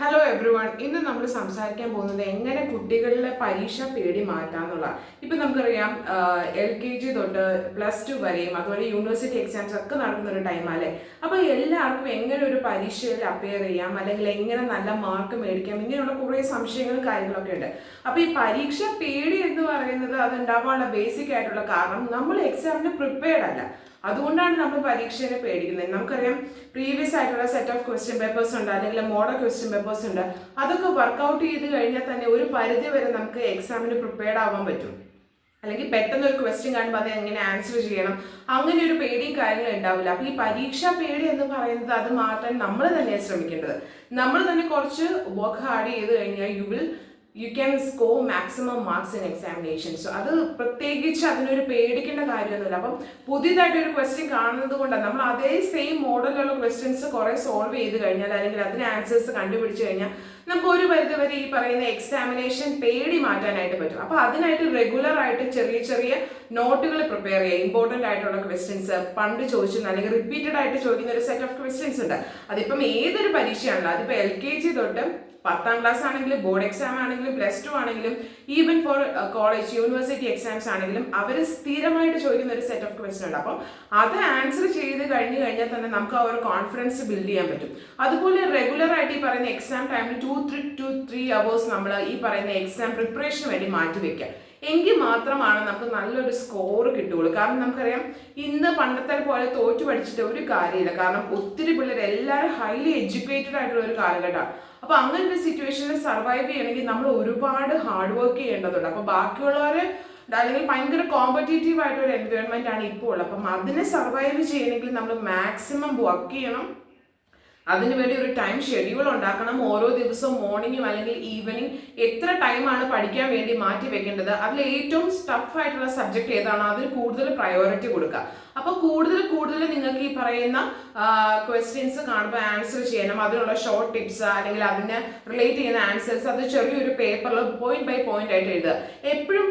Hello every one ഇന്ന് നമ്മൾ സംസാരിക്കാൻ പോകുന്നത് എങ്ങനെ കുട്ടികളിലെ പരീക്ഷ പേടി മാറ്റാം മാറ്റാന്നുള്ള ഇപ്പൊ നമുക്കറിയാം എൽ കെ ജി തൊട്ട് പ്ലസ് ടു വരെയും അതുപോലെ യൂണിവേഴ്സിറ്റി എക്സാംസ് ഒക്കെ നടക്കുന്ന ഒരു ടൈമല്ലേ അപ്പോൾ എല്ലാവർക്കും എങ്ങനെ ഒരു പരീക്ഷയിൽ അപ്പിയർ ചെയ്യാം അല്ലെങ്കിൽ എങ്ങനെ നല്ല മാർക്ക് മേടിക്കാം ഇങ്ങനെയുള്ള കുറേ സംശയങ്ങളും കാര്യങ്ങളൊക്കെ ഉണ്ട്. അപ്പോൾ ഈ പരീക്ഷ പേടി എന്ന് പറയുന്നത് അത് ഉണ്ടാവാനുള്ള ബേസിക് ആയിട്ടുള്ള കാരണം നമ്മൾ എക്സാമിന് പ്രിപ്പയർഡ് അല്ല. അതുകൊണ്ടാണ് നമ്മൾ പരീക്ഷയെ പേടിക്കുന്നത്. നമുക്കറിയാം പ്രീവിയസ് ആയിട്ടുള്ള സെറ്റ് ഓഫ് ക്വസ്റ്റ്യൻ പേപ്പേഴ്സ് ഉണ്ട് അല്ലെങ്കിൽ മോഡൽ ക്വസ്റ്റ്യൻ പേപ്പേഴ്സ് ഉണ്ട്. അതൊക്കെ വർക്കൗട്ട് ചെയ്ത് കഴിഞ്ഞാൽ തന്നെ ഒരു പരിധി വരെ നമുക്ക് എക്സാമിന് പ്രിപ്പയർഡ് ആവാൻ പറ്റും. അല്ലെങ്കിൽ പെട്ടെന്ന് ഒരു ക്വസ്റ്റ്യൻ കാണുമ്പോൾ അത് എങ്ങനെ ആൻസർ ചെയ്യണം? അങ്ങനെ ഒരു പേടിയും കാര്യങ്ങളും ഉണ്ടാവില്ല. അപ്പൊ ഈ പരീക്ഷാ പേടി എന്ന് പറയുന്നത് അത് മാറ്റാൻ നമ്മൾ തന്നെയാണ് ശ്രമിക്കേണ്ടത്. നമ്മൾ തന്നെ കുറച്ച് വർക്ക് ഹാർഡ് ചെയ്ത് കഴിഞ്ഞാൽ you will you can score maximum marks in examination so അത് പ്രത്യേകിച്ച് അതിനൊരു പേടിക്കേണ്ട കാര്യമൊന്നുമില്ല. അപ്പം പുതിയതായിട്ട് ഒരു ക്വസ്റ്റ്യൻ കാണുന്നത് കൊണ്ടാണ് നമ്മൾ അതേ സെയിം മോഡലിലുള്ള ക്വസ്റ്റ്യൻസ് കുറെ സോൾവ് ചെയ്ത് കഴിഞ്ഞാൽ അല്ലെങ്കിൽ അതിന് ആൻസേഴ്സ് കണ്ടുപിടിച്ച് കഴിഞ്ഞാൽ നമുക്ക് ഒരു പരിധി വരെ ഈ പറയുന്ന എക്സാമിനേഷൻ പേടി മാറ്റാനായിട്ട് പറ്റും. അപ്പൊ അതിനായിട്ട് റെഗുലർ ആയിട്ട് ചെറിയ ചെറിയ നോട്ടുകൾ പ്രിപ്പയർ ചെയ്യുക. ഇമ്പോർട്ടന്റ് ആയിട്ടുള്ള ക്വസ്റ്റ്യൻസ് പണ്ട് ചോദിച്ചിരുന്ന അല്ലെങ്കിൽ റിപ്പീറ്റഡ് ആയിട്ട് ചോദിക്കുന്ന ഒരു സെറ്റ് ഓഫ് ക്വസ്റ്റ്യൻസ് ഉണ്ട്. അതിപ്പം ഏതൊരു പരീക്ഷയാണല്ലോ അതിപ്പോ എൽ കെ ജി തൊട്ട് പത്താം ക്ലാസ് ആണെങ്കിലും ബോർഡ് എക്സാം ആണെങ്കിലും പ്ലസ് ടു ആണെങ്കിലും even for college university exams ആണെങ്കിലും അവർ സ്ഥിരമായിട്ട് ചോദിക്കുന്ന ഒരു സെറ്റ് ഓഫ് ക്വസ്റ്റൻ ഉണ്ട് അപ്പം അത് ആൻസർ ചെയ്ത് കഴിഞ്ഞ് കഴിഞ്ഞാൽ തന്നെ നമുക്ക് ആ ഒരു കോൺഫിഡൻസ് ബിൽഡ് ചെയ്യാൻ പറ്റും. അതുപോലെ റെഗുലർ ആയിട്ട് ഈ പറയുന്ന എക്സാം ടൈമിൽ two three two three hours നമ്മൾ ഈ പറയുന്ന എക്സാം പ്രിപ്പറേഷന് വേണ്ടി മാറ്റി വെക്കാം എങ്കിൽ മാത്രമാണ് നമുക്ക് നല്ലൊരു സ്കോർ കിട്ടുകയുള്ളൂ. കാരണം നമുക്കറിയാം ഇന്ന് പണ്ടത്തെ പോലെ തോറ്റു പഠിച്ചിട്ട് ഒരു കാര്യമില്ല. കാരണം ഒത്തിരി പിള്ളേർ എല്ലാവരും ഹൈലി എഡ്യൂക്കേറ്റഡ് ആയിട്ടുള്ള ഒരു കാലഘട്ടമാണ്. അപ്പൊ അങ്ങനെ ഒരു സിറ്റുവേഷനിൽ സർവൈവ് ചെയ്യണമെങ്കിൽ നമ്മൾ ഒരുപാട് ഹാർഡ് വർക്ക് ചെയ്യേണ്ടതുണ്ട്. അപ്പൊ ബാക്കിയുള്ളവരെ അല്ലെങ്കിൽ ഭയങ്കര കോമ്പറ്റേറ്റീവ് ആയിട്ടൊരു എൻവയോൺമെന്റ് ആണ് ഇപ്പോൾ ഉള്ളത് അപ്പം അതിനെ സർവൈവ് ചെയ്യണമെങ്കിൽ നമ്മൾ മാക്സിമം വർക്ക് ചെയ്യണം. അതിനുവേണ്ടി ഒരു ടൈം ഷെഡ്യൂൾ ഉണ്ടാക്കണം. ഓരോ ദിവസവും മോർണിംഗും അല്ലെങ്കിൽ ഈവനിങ് എത്ര ടൈമാണ് പഠിക്കാൻ വേണ്ടി മാറ്റി വെക്കേണ്ടത്? അതിൽ ഏറ്റവും സ്റ്റഫ് ആയിട്ടുള്ള സബ്ജക്ട് ഏതാണോ? അതിന് കൂടുതൽ പ്രയോറിറ്റി കൊടുക്കുക. അപ്പോൾ കൂടുതൽ കൂടുതൽ നിങ്ങൾക്ക് ഈ പറയുന്ന ക്വസ്റ്റ്യൻസ് കാണുമ്പോൾ ആൻസർ ചെയ്യണം. അതിനുള്ള ഷോർട്ട് ടിപ്സ് അല്ലെങ്കിൽ അതിന് റിലേറ്റ് ചെയ്യുന്ന ആൻസേഴ്സ് അത് ചെറിയൊരു പേപ്പറിൽ പോയിന്റ് ബൈ പോയിന്റ് ആയിട്ട് എഴുതുക. എപ്പോഴും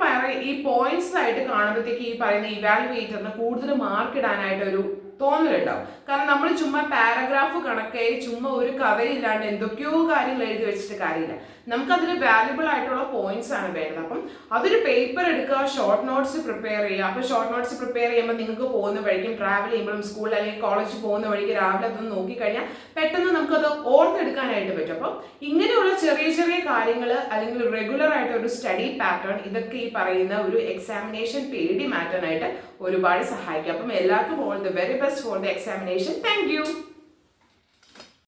ഈ പോയിന്റ്സ് ആയിട്ട് കാണുമ്പോഴത്തേക്ക് ഈ പറയുന്ന ഇവാലുവേറ്ററിന് കൂടുതൽ മാർക്ക് ഇടാനായിട്ട് ഒരു തോന്നലുണ്ടാവും. കാരണം നമ്മൾ ചുമ്മാ പാരഗ്രാഫ് കണക്കായി ചുമ്മാ ഒരു കഥയില്ലാണ്ട് എന്തൊക്കെയോ കാര്യങ്ങൾ എഴുതി വെച്ചിട്ട് കാര്യമില്ല. നമുക്കതിൽ വാല്യുബിൾ ആയിട്ടുള്ള പോയിന്റ്സ് ആണ് വേണ്ടത്. അപ്പം അതൊരു പേപ്പർ എടുക്കുക ഷോർട്ട് നോട്ട്സ് പ്രിപ്പയർ ചെയ്യുക. അപ്പോൾ ഷോർട്ട് നോട്ട്സ് പ്രിപ്പയർ ചെയ്യുമ്പോൾ നിങ്ങൾക്ക് പോകുന്ന വഴിക്കും ട്രാവൽ ചെയ്യുമ്പോഴും സ്കൂളിൽ അല്ലെങ്കിൽ കോളേജിൽ പോകുന്ന വഴിക്ക് രാവിലെ അതൊന്ന് നോക്കിക്കഴിഞ്ഞാൽ പെട്ടെന്ന് നമുക്കത് ഓർത്തെടുക്കാനായിട്ട് പറ്റും. അപ്പം ഇങ്ങനെയുള്ള ചെറിയ ചെറിയ കാര്യങ്ങൾ അല്ലെങ്കിൽ റെഗുലർ ആയിട്ട് ഒരു സ്റ്റഡി പാറ്റേൺ ഇതൊക്കെ ഈ പറയുന്ന ഒരു എക്സാമിനേഷൻ പേടി മാറ്റാനായിട്ട് ഒരുപാട് സഹായിക്കും. അപ്പം എല്ലാവർക്കും all the very best for the examination thank you